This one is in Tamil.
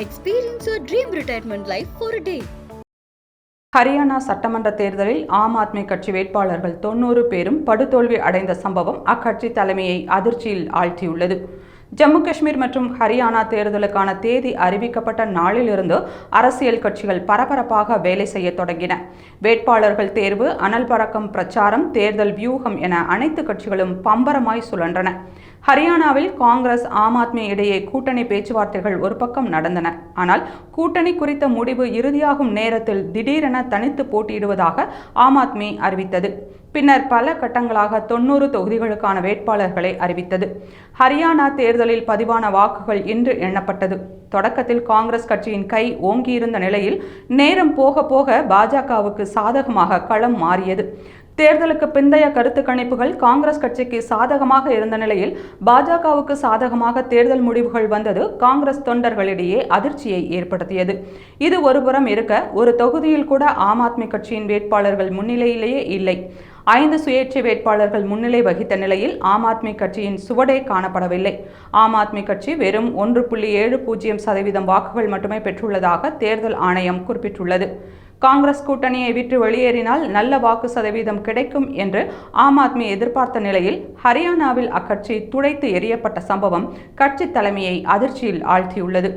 Experience your dream retirement life for day Haryana சட்டமன்ற தேர்தலில் ஆம் ஆத்மி கட்சி வேட்பாளர்கள் தொன்னூறு பேரும் படுதோல்வி அடைந்த சம்பவம் அக்கட்சி தலைமையை அதிர்ச்சியில் ஆழ்த்தியுள்ளது. ஜம்மு காஷ்மீர் மற்றும் ஹரியானா தேர்தலுக்கான தேதி அறிவிக்கப்பட்ட நாளிலிருந்து அரசியல் கட்சிகள் பரபரப்பாக வேலை செய்ய தொடங்கின. வேட்பாளர்கள் தேர்வு அனல் பறக்கம் பிரச்சாரம் தேர்தல் வியூகம் என அனைத்து கட்சிகளும் பம்பரமாய் சுழன்றன. ஹரியானாவில் காங்கிரஸ் ஆம் ஆத்மி இடையே கூட்டணி பேச்சுவார்த்தைகள் ஒரு பக்கம் நடந்தன. ஆனால் கூட்டணி குறித்த முடிவு இறுதியாகும் நேரத்தில் திடீரென தனித்து போட்டியிடுவதாக ஆம் ஆத்மி அறிவித்தது. பின்னர் பல கட்டங்களாக தொன்னூறு தொகுதிகளுக்கான வேட்பாளர்களை அறிவித்தது. ஹரியானா தேர்தல் தேர்தலில் பதிவான வாக்குகள் இன்று எண்ணப்பட்டது. தொடக்கத்தில் காங்கிரஸ் கட்சியின் கை ஓங்கியிருந்த நிலையில் நேரம் போக போக பாஜகவுக்கு சாதகமாக களம் மாறியது. தேர்தலுக்கு பிந்தைய கருத்து கணிப்புகள் காங்கிரஸ் கட்சிக்கு சாதகமாக இருந்த நிலையில் பாஜகவுக்கு சாதகமாக தேர்தல் முடிவுகள் வந்தது காங்கிரஸ் தொண்டர்களிடையே அதிர்ச்சியை ஏற்படுத்தியது. இது ஒருபுறம் இருக்க ஒரு தொகுதியில் கூட ஆம் ஆத்மி கட்சியின் வேட்பாளர்கள் முன்னிலையிலேயே இல்லை. ஐந்து சுயேட்சை வேட்பாளர்கள் முன்னிலை வகித்த நிலையில் ஆம் ஆத்மி கட்சியின் சுவடே காணப்படவில்லை. ஆம் ஆத்மி கட்சி வெறும் ஒன்று புள்ளி ஏழு பூஜ்ஜியம் சதவீதம் வாக்குகள் மட்டுமே பெற்றுள்ளதாக தேர்தல் ஆணையம் குறிப்பிட்டுள்ளது. காங்கிரஸ் கூட்டணியை விட்டு வெளியேறினால் நல்ல வாக்கு சதவீதம் கிடைக்கும் என்று ஆம் ஆத்மி எதிர்பார்த்த நிலையில் ஹரியானாவில் அக்கட்சி துடைத்து எறியப்பட்ட சம்பவம் கட்சி தலைமையை அதிர்ச்சியில் ஆழ்த்தியுள்ளது.